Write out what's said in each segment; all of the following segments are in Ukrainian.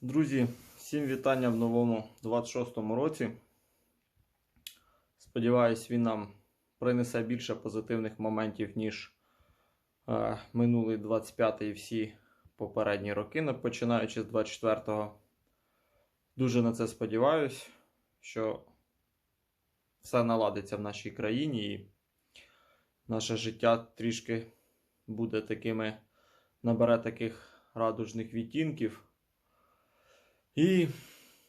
Друзі, всім вітання в новому 26-му році. Сподіваюсь, він нам принесе більше позитивних моментів, ніж е, минулий 25-й і всі попередні роки, починаючи з 24-го. Дуже на це сподіваюсь, що все наладиться в нашій країні і наше життя трішки буде такими, набере таких радужних відтінків. І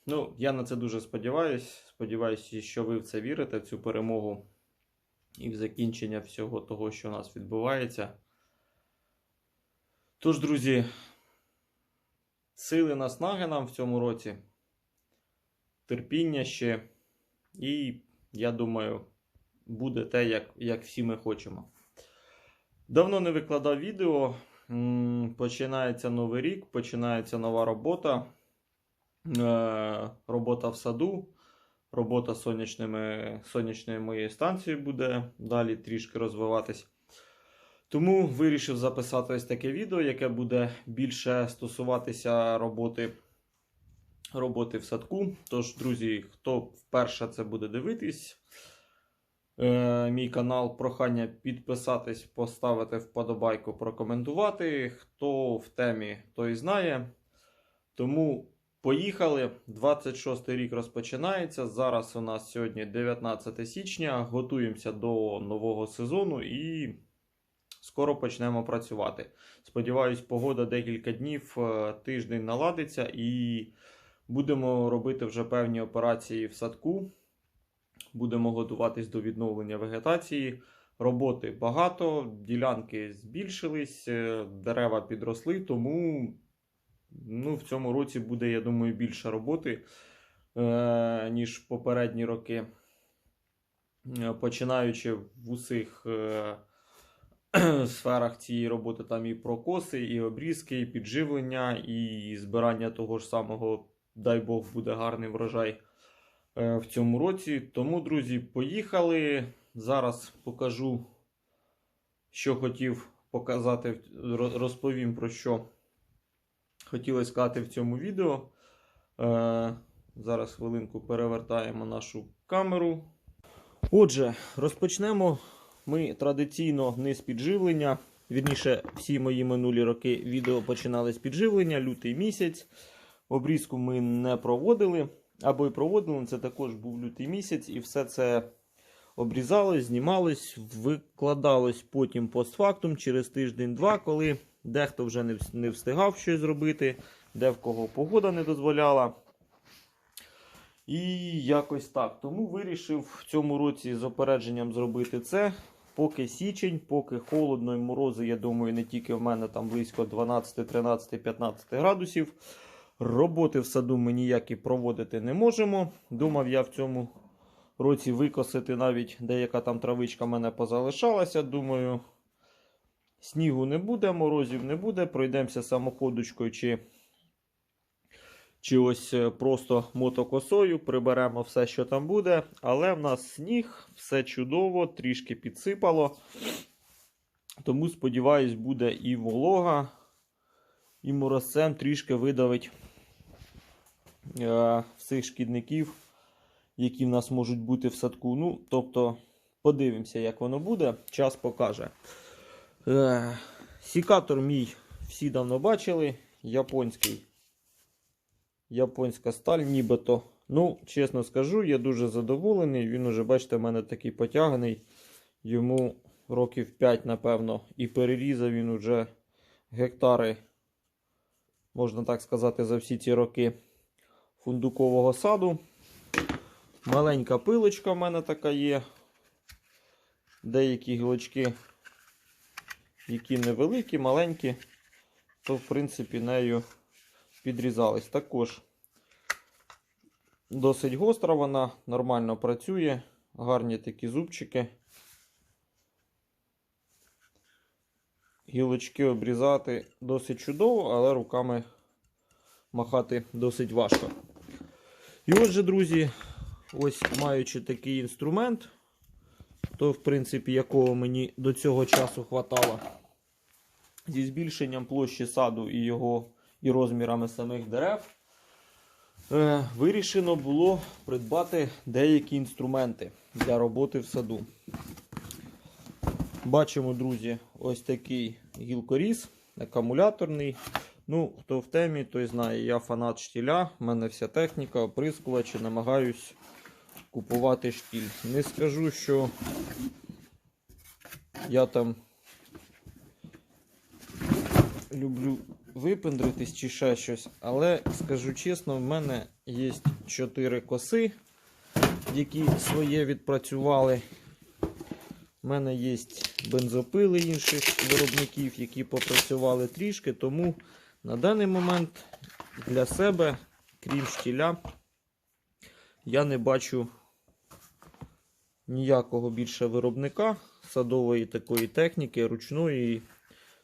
ну, я на це дуже сподіваюсь. Сподіваюся, що ви в це вірите, в цю перемогу і в закінчення всього того, що у нас відбувається. Тож, друзі, сили наснаги нам в цьому році, терпіння ще, і я думаю, буде те, як, як всі ми хочемо. Давно не викладав відео. Починається новий рік, починається нова робота. Е, робота в саду, робота сонячними, сонячною моєю станцією буде далі трішки розвиватись. Тому вирішив записати ось таке відео, яке буде більше стосуватися роботи, роботи в садку. Тож, друзі, хто вперше це буде дивитись, е, мій канал, прохання підписатись, поставити вподобайку, прокоментувати. Хто в темі, той знає. Тому Поїхали. 26 рік розпочинається. Зараз у нас сьогодні 19 січня. Готуємося до нового сезону і скоро почнемо працювати. Сподіваюсь, погода декілька днів, е, тиждень наладиться і будемо робити вже певні операції в садку. Будемо готуватись до відновлення вегетації. Роботи багато, ділянки збільшились, е, дерева підросли, тому ну, в цьому році буде, я думаю, більше роботи, е, ніж попередні роки. Е, Починаючи в усіх е, сферах цієї роботи, там і прокоси, і обрізки, і підживлення, і збирання того ж самого, дай Бог, буде гарний врожай в цьому році. Тому, друзі, поїхали. Зараз покажу, що хотів показати, розповім про що хотілося сказати в цьому відео. Е, зараз хвилинку перевертаємо нашу камеру. Отже, розпочнемо ми традиційно не з підживлення. Вірніше, всі мої минулі роки відео починали з підживлення, лютий місяць. Обрізку ми не проводили. Або й проводили, це також був лютий місяць, і все це обрізалось, знімалось, викладалось потім постфактум через тиждень-два, коли дехто вже не встигав щось зробити, де в кого погода не дозволяла. І якось так. Тому вирішив в цьому році з опередженням зробити це. Поки січень, поки холодно і морози, я думаю, не тільки в мене там близько 12, 13, 15 градусів. Роботи в саду ми ніякі проводити не можемо. Думав я в цьому році викосити навіть деяка там травичка в мене позалишалася. Думаю, снігу не буде, морозів не буде. Пройдемося самоходочкою чи, чи ось е, просто мотокосою, приберемо все, що там буде. Але в нас сніг, все чудово, трішки підсипало. Тому, сподіваюсь, буде і волога, і морозцем трішки видавить е, всіх шкідників, які в нас можуть бути в садку. Ну, тобто, подивимося, як воно буде. Час покаже. Е, Сікатор мій всі давно бачили. Японський. Японська сталь, нібито. Ну, чесно скажу, я дуже задоволений. Він уже, бачите, в мене такий потяганий. Йому років 5, напевно. І перерізав він уже гектари, можна так сказати, за всі ці роки фундукового саду. Маленька пилочка в мене така є. Деякі гілочки які невеликі, маленькі, то в принципі нею підрізались. Також досить гостра вона, нормально працює, гарні такі зубчики. Гілочки обрізати досить чудово, але руками махати досить важко. І отже, друзі, ось маючи такий інструмент, то, в принципі, якого мені до цього часу хватало. Зі збільшенням площі саду і його і розмірами самих дерев. Е, вирішено було придбати деякі інструменти для роботи в саду. Бачимо, друзі, ось такий гілкоріз, акумуляторний. Ну, хто в темі, той знає, я фанат штіля, в мене вся техніка, оприскувачі, намагаюсь купувати штіль. Не скажу, що я там люблю випендритись чи ще щось, але скажу чесно, в мене є 4 коси, які своє відпрацювали. У мене є бензопили інших виробників, які попрацювали трішки, тому на даний момент для себе, крім штіля, я не бачу ніякого більше виробника садової такої техніки, ручної і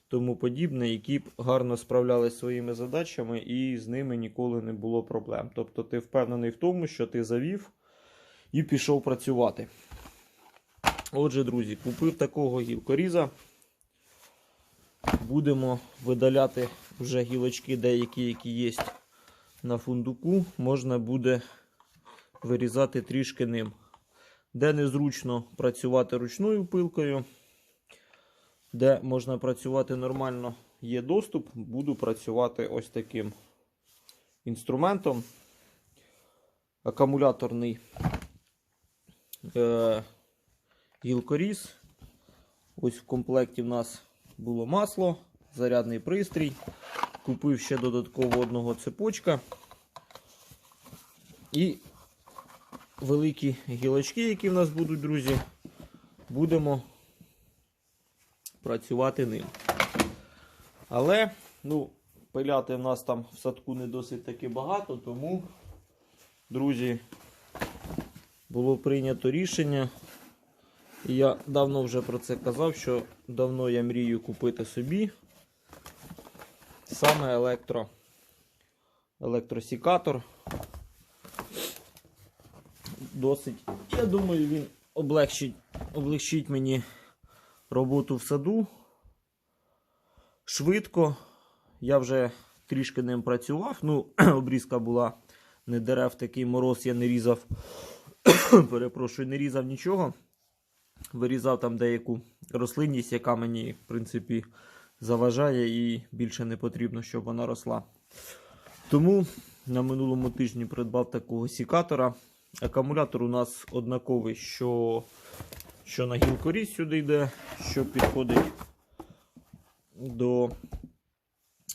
тому подібне, які б гарно справлялися своїми задачами і з ними ніколи не було проблем. Тобто ти впевнений в тому, що ти завів і пішов працювати. Отже, друзі, купив такого гілкоріза. Будемо видаляти вже гілочки, деякі, які є на фундуку. Можна буде вирізати трішки ним. Де незручно працювати ручною пилкою, де можна працювати нормально, є доступ, буду працювати ось таким інструментом. Акумуляторний е, гілкоріз. Ось в комплекті в нас було масло, зарядний пристрій. Купив ще додатково одного цепочка. І великі гілочки, які в нас будуть, друзі, будемо працювати ним. Але, ну, пиляти в нас там в садку не досить таки багато, тому, друзі, було прийнято рішення. Я давно вже про це казав, що давно я мрію купити собі саме електро, електросікатор. Досить, я думаю, він облегчить, облегчить мені роботу в саду. Швидко. Я вже трішки ним працював. Ну, обрізка була не дерев, такий мороз, я не різав. Перепрошую, не різав нічого. Вирізав там деяку рослинність, яка мені, в принципі, заважає і більше не потрібно, щоб вона росла. Тому на минулому тижні придбав такого сікатора. Акумулятор у нас однаковий, що, що на гілкоріз сюди йде, що підходить до,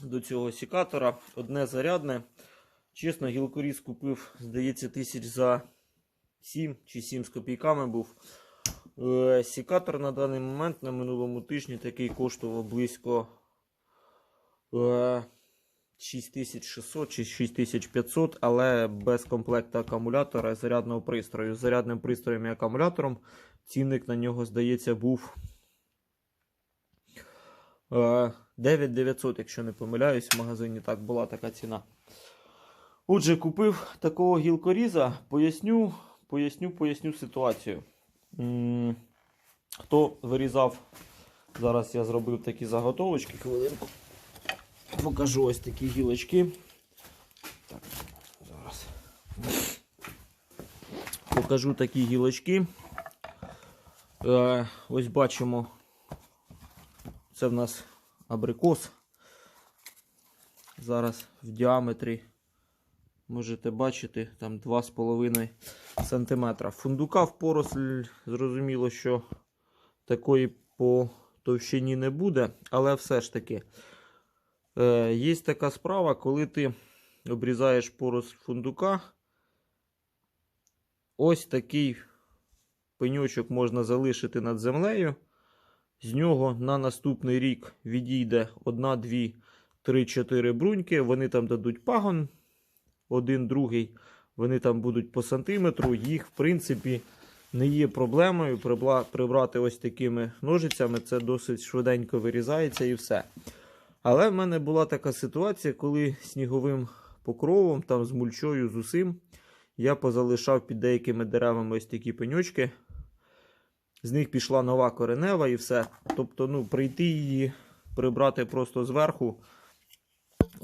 до цього сікатора. Одне зарядне. Чесно, гілкоріз купив, здається, тисяч за 7 чи 7 з копійками був. Е, Сікатор на даний момент на минулому тижні такий коштував близько е, 6600 чи 6500, але без комплекта акумулятора і зарядного пристрою. З зарядним пристроєм і акумулятором цінник на нього, здається, був е, 9900, якщо не помиляюсь, в магазині так була така ціна. Отже, купив такого гілкоріза, поясню, поясню, поясню ситуацію. Хто вирізав, зараз я зробив такі заготовочки, хвилинку. Покажу ось такі гілочки. Так, зараз. Покажу такі гілочки. Е, ось бачимо, це в нас абрикос. Зараз в діаметрі можете бачити там 2,5 см. Фундука в поросль, зрозуміло, що такої по товщині не буде, але все ж таки. Е, Є така справа, коли ти обрізаєш поросль фундука, ось такий пеньочок можна залишити над землею. З нього на наступний рік відійде 1, 2, 3, 4 бруньки. Вони там дадуть пагон, один, другий. Вони там будуть по сантиметру. Їх, в принципі, не є проблемою прибрати ось такими ножицями. Це досить швиденько вирізається і все. Але в мене була така ситуація, коли сніговим покровом, там з мульчою, з усім, я позалишав під деякими деревами ось такі пеньочки. З них пішла нова коренева і все. Тобто, ну, прийти її, прибрати просто зверху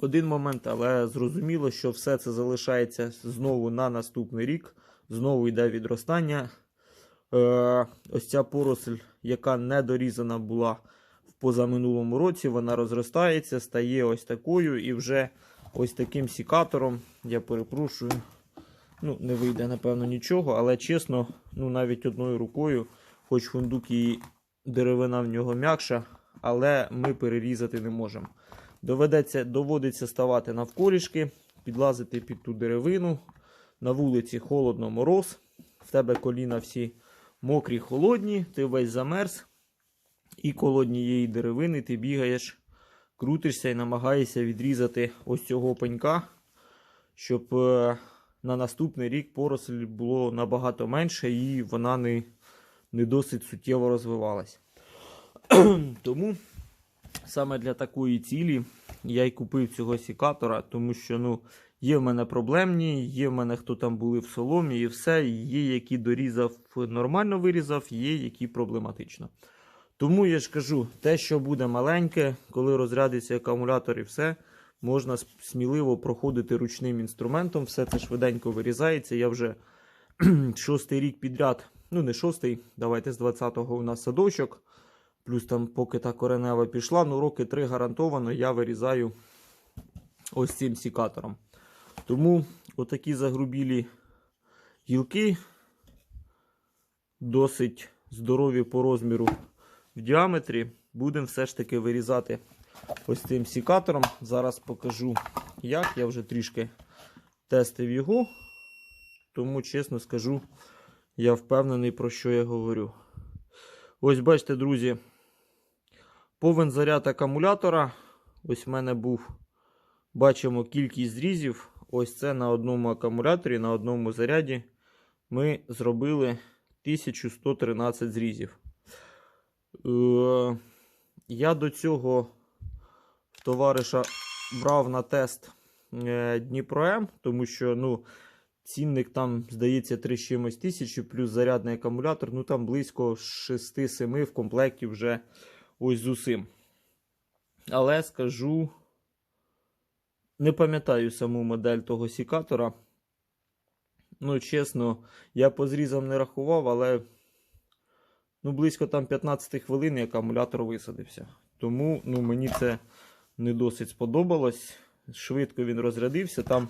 один момент, але зрозуміло, що все це залишається знову на наступний рік, знову йде відростання. Е, ось ця поросль, яка не дорізана була позаминулому році, вона розростається, стає ось такою і вже ось таким сікатором. Я перепрошую. Ну, не вийде, напевно, нічого, але чесно, ну навіть одною рукою, хоч фундук і деревина в нього м'якша, але ми перерізати не можемо. Доведеться, доводиться ставати навколішки, підлазити під ту деревину. На вулиці холодно мороз, в тебе коліна всі мокрі, холодні, ти весь замерз, і коло однієї деревини ти бігаєш, крутишся і намагаєшся відрізати ось цього пенька, щоб е, на наступний рік поросль було набагато менше і вона не, не досить суттєво розвивалась. Тому саме для такої цілі я й купив цього сікатора, тому що ну, є в мене проблемні, є в мене хто там були в соломі і все. Є, які дорізав нормально вирізав, є які проблематично. Тому я ж кажу, те, що буде маленьке, коли розрядиться акумулятор і все, можна сміливо проходити ручним інструментом, все це швиденько вирізається. Я вже шостий рік підряд, ну не шостий, давайте з 20-го у нас садочок. Плюс там, поки та коренева пішла, ну роки три гарантовано я вирізаю ось цим сікатором. Тому отакі загрубілі гілки, досить здорові по розміру в діаметрі, будемо все ж таки вирізати ось цим сікатором. Зараз покажу, як. Я вже трішки тестив його, тому чесно скажу, я впевнений, про що я говорю. Ось бачите, друзі, повен заряд акумулятора. Ось в мене був, бачимо кількість зрізів. Ось це на одному акумуляторі, на одному заряді ми зробили 1113 зрізів. Е, я до цього товариша брав на тест е, Дніпро-М, тому що ну, цінник там, здається, 3 з чимось тисячі, плюс зарядний акумулятор, ну там близько 6-7 в комплекті вже ось з усім. Але скажу, не пам'ятаю саму модель того сікатора. Ну, чесно, я по зрізам не рахував, але ну, близько там 15 хвилин і акумулятор висадився. Тому ну, мені це не досить сподобалось. Швидко він розрядився. Там,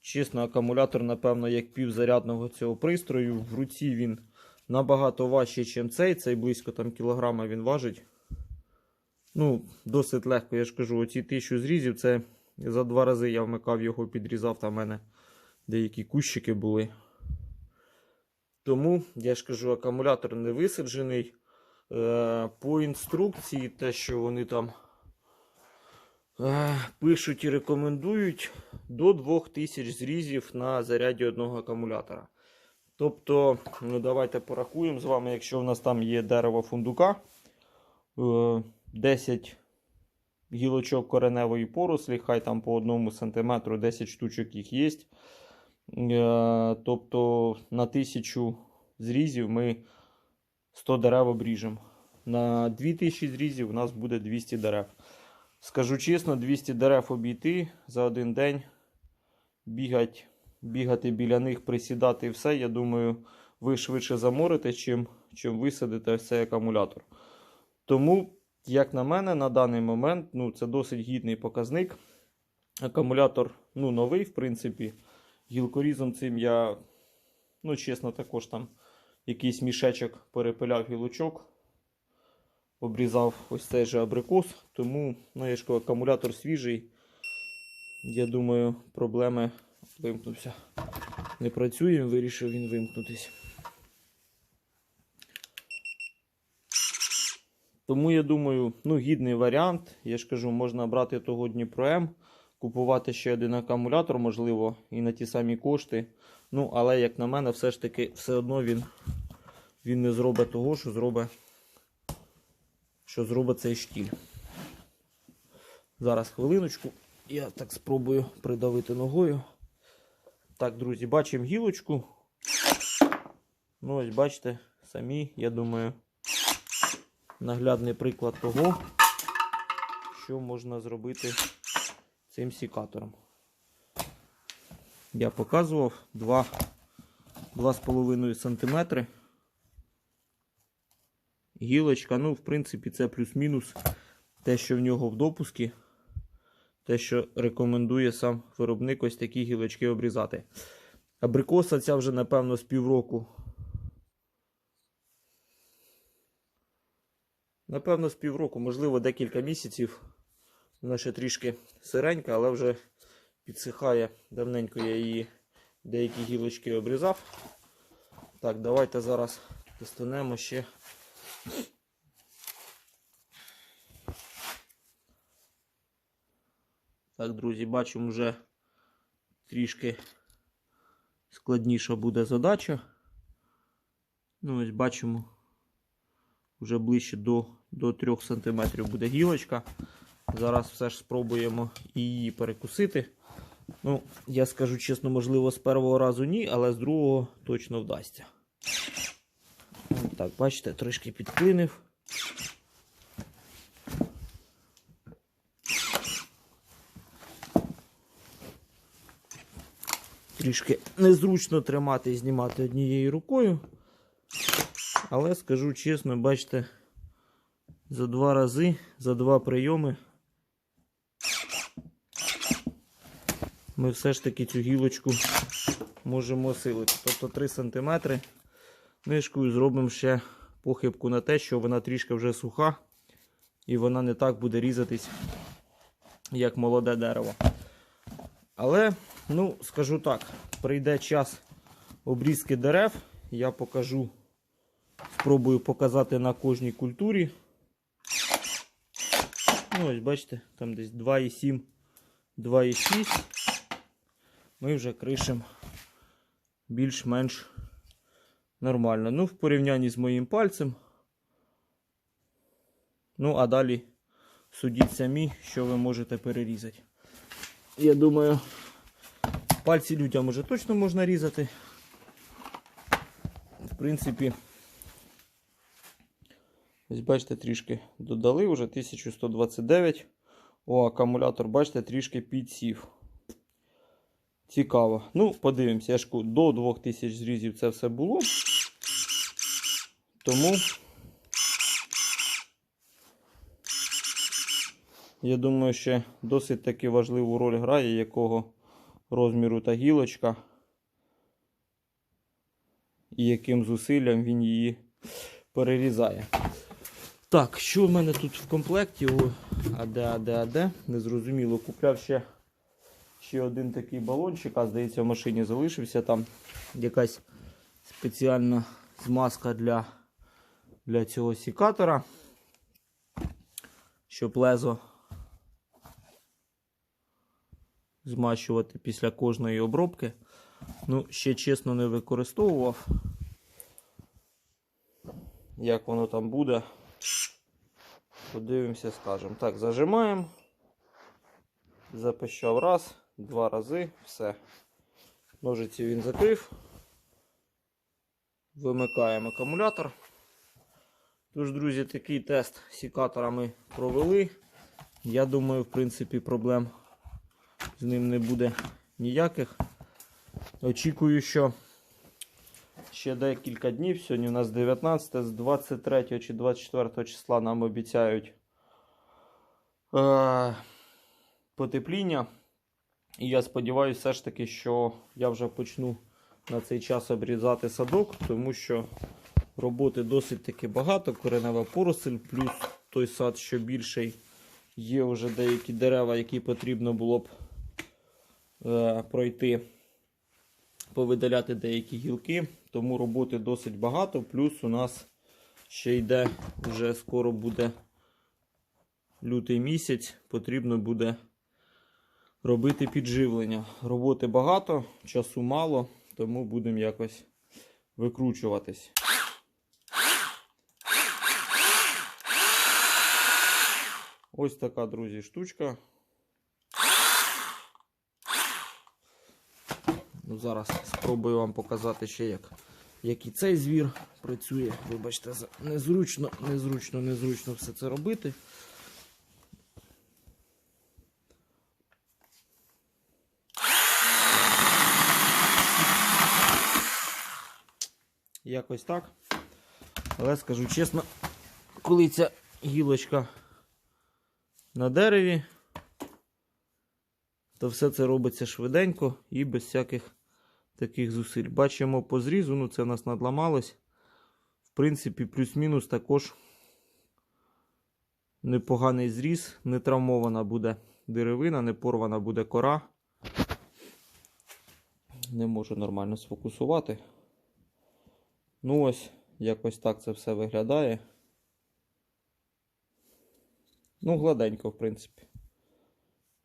чесно, акумулятор, напевно, як півзарядного цього пристрою. В руці він набагато важчий, ніж цей. Цей близько там кілограма він важить. Ну, досить легко, я ж кажу, оці тисячу зрізів, це за два рази я вмикав його, підрізав, там мене деякі кущики були. Тому, я ж кажу, акумулятор не висаджений. Е, по інструкції, те, що вони там е, пишуть і рекомендують, до 2000 зрізів на заряді одного акумулятора. Тобто, ну давайте порахуємо з вами, якщо в нас там є дерево фундука, е, 10 гілочок кореневої порослі, хай там по 1 см 10 штучок їх є. Е, Тобто на 1000 зрізів ми 100 дерев обріжемо. На 2000 зрізів у нас буде 200 дерев. Скажу чесно, 200 дерев обійти за один день, бігати, бігати біля них, присідати і все. Я думаю, ви швидше заморите, чим, чим висадите цей акумулятор. Тому, як на мене, на даний момент ну, це досить гідний показник. Акумулятор ну, новий, в принципі. Гілкорізом цим я, ну, чесно, також там якийсь мішечок перепиляв гілочок. Обрізав ось цей же абрикос. Тому, ну, я ж кажу, акумулятор свіжий. Я думаю, проблеми вимкнувся. Не працює, вирішив він вимкнутись. Тому я думаю, ну, гідний варіант. Я ж кажу, можна брати того Дніпро М, купувати ще один акумулятор, можливо, і на ті самі кошти. Ну, але, як на мене, все ж таки, все одно він, він не зробить того, що зробить, що зробить цей штіль. Зараз хвилиночку. Я так спробую придавити ногою. Так, друзі, бачимо гілочку. Ну, ось бачите, самі, я думаю, наглядний приклад того, що можна зробити цим сікатором. Я показував 2, 2,5 см. Гілочка, ну, в принципі, це плюс-мінус те, що в нього в допуску. Те, що рекомендує сам виробник ось такі гілочки обрізати. Абрикоса ця вже, напевно, з півроку. Напевно, з півроку, можливо, декілька місяців. Вона ще трішки сиренька, але вже підсихає. Давненько я її деякі гілочки обрізав. Так, давайте зараз достанемо ще. Так, друзі, бачимо вже трішки складніша буде задача. Ну, ось бачимо, вже ближче до, до 3 см буде гілочка. Зараз все ж спробуємо її перекусити. Ну, я скажу чесно, можливо, з першого разу ні, але з другого точно вдасться. Так, бачите, трішки підклинив. Трішки незручно тримати і знімати однією рукою. Але скажу чесно, бачите, за два рази, за два прийоми ми все ж таки цю гілочку можемо осилити. Тобто 3 см нишкою зробимо ще похибку на те, що вона трішки вже суха і вона не так буде різатись, як молоде дерево. Але, ну, скажу так, прийде час обрізки дерев, я покажу, спробую показати на кожній культурі. Ну, ось бачите, там десь 2,7, 2,6. Ми вже кришимо більш-менш нормально. Ну, в порівнянні з моїм пальцем. Ну, а далі судіть самі, що ви можете перерізати. Я думаю, пальці людям уже точно можна різати. В принципі, ось бачите, трішки додали, вже 1129. О, акумулятор, бачите, трішки підсів. Цікаво. Ну, подивимося, я ж до 2000 зрізів це все було. Тому я думаю, ще досить таки важливу роль грає, якого розміру та гілочка. І яким зусиллям він її перерізає. Так, що в мене тут в комплекті? А де, а де, а де? Незрозуміло. Купляв ще, ще один такий балончик, а здається, в машині залишився там якась спеціальна змазка для, для цього сікатора, щоб лезо змащувати після кожної обробки. Ну, ще чесно не використовував. Як воно там буде. Подивимося, скажемо. Так, зажимаємо. Запищав раз, два рази, все. Ножиці він закрив. Вимикаємо акумулятор. Тож, друзі, такий тест сікатора ми провели. Я думаю, в принципі, проблем з ним не буде ніяких. Очікую, що ще декілька днів. Сьогодні у нас 19, з 23 чи 24 числа нам обіцяють е- потепління. І я сподіваюся, все ж таки, що я вже почну на цей час обрізати садок, тому що роботи досить таки багато. Коренева поросль, плюс той сад, що більший. Є вже деякі дерева, які потрібно було б е, пройти, повидаляти деякі гілки. Тому роботи досить багато. Плюс у нас ще йде, вже скоро буде лютий місяць, потрібно буде робити підживлення. Роботи багато, часу мало, тому будемо якось викручуватись. Ось така, друзі, штучка. Ну, Зараз спробую вам показати ще як, як і цей звір працює. Вибачте, незручно, незручно, незручно все це робити. Якось так. Але скажу чесно, коли ця гілочка на дереві, то все це робиться швиденько і без всяких таких зусиль. Бачимо по зрізу, ну це в нас надламалось. В принципі, плюс-мінус також непоганий зріз, не травмована буде деревина, не порвана буде кора. Не можу нормально сфокусувати. Ну ось, якось так це все виглядає. Ну, гладенько, в принципі.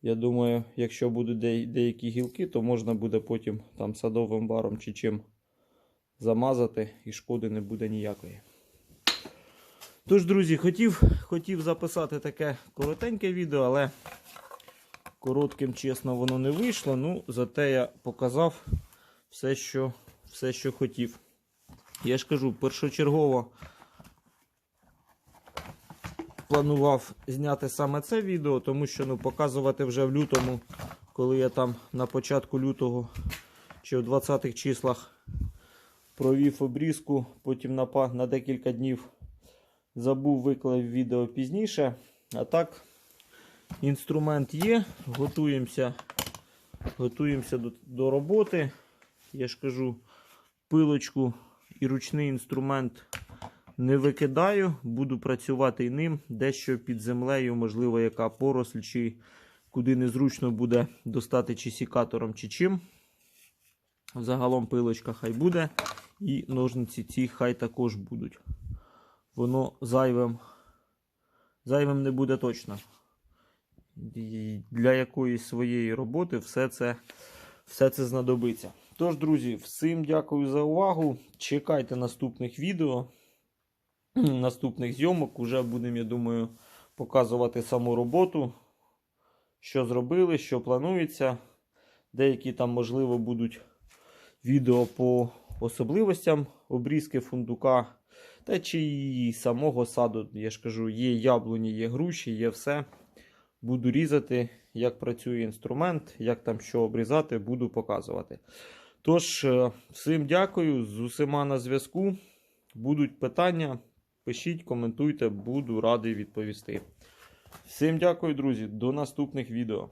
Я думаю, якщо будуть де- деякі гілки, то можна буде потім там садовим баром чи чим замазати, і шкоди не буде ніякої. Тож, друзі, хотів, хотів записати таке коротеньке відео, але коротким, чесно, воно не вийшло. Ну, зате я показав все, що, все, що хотів. Я ж кажу, першочергово планував зняти саме це відео, тому що ну, показувати вже в лютому, коли я там на початку лютого чи в 20-х числах провів обрізку, потім на, на декілька днів забув виклав відео пізніше. А так, інструмент є, готуємося, готуємося до, до роботи. Я ж кажу, пилочку і ручний інструмент не викидаю, буду працювати і ним дещо під землею, можливо, яка поросль, чи куди незручно буде достати чи сікатором, чи чим. Загалом пилочка хай буде. І ножниці ці хай також будуть. Воно зайвим, зайвим не буде точно. І для якоїсь своєї роботи все це, все це знадобиться. Тож, друзі, всім дякую за увагу. Чекайте наступних відео, наступних зйомок. Уже будемо, я думаю, показувати саму роботу, що зробили, що планується. Деякі там, можливо, будуть відео по особливостям обрізки фундука. Та чи і самого саду, я ж кажу, є яблуні, є груші, є все. Буду різати, як працює інструмент, як там що обрізати, буду показувати. Тож, е, всім дякую, з усіма на зв'язку. Будуть питання, пишіть, коментуйте, буду радий відповісти. Всім дякую, друзі, до наступних відео.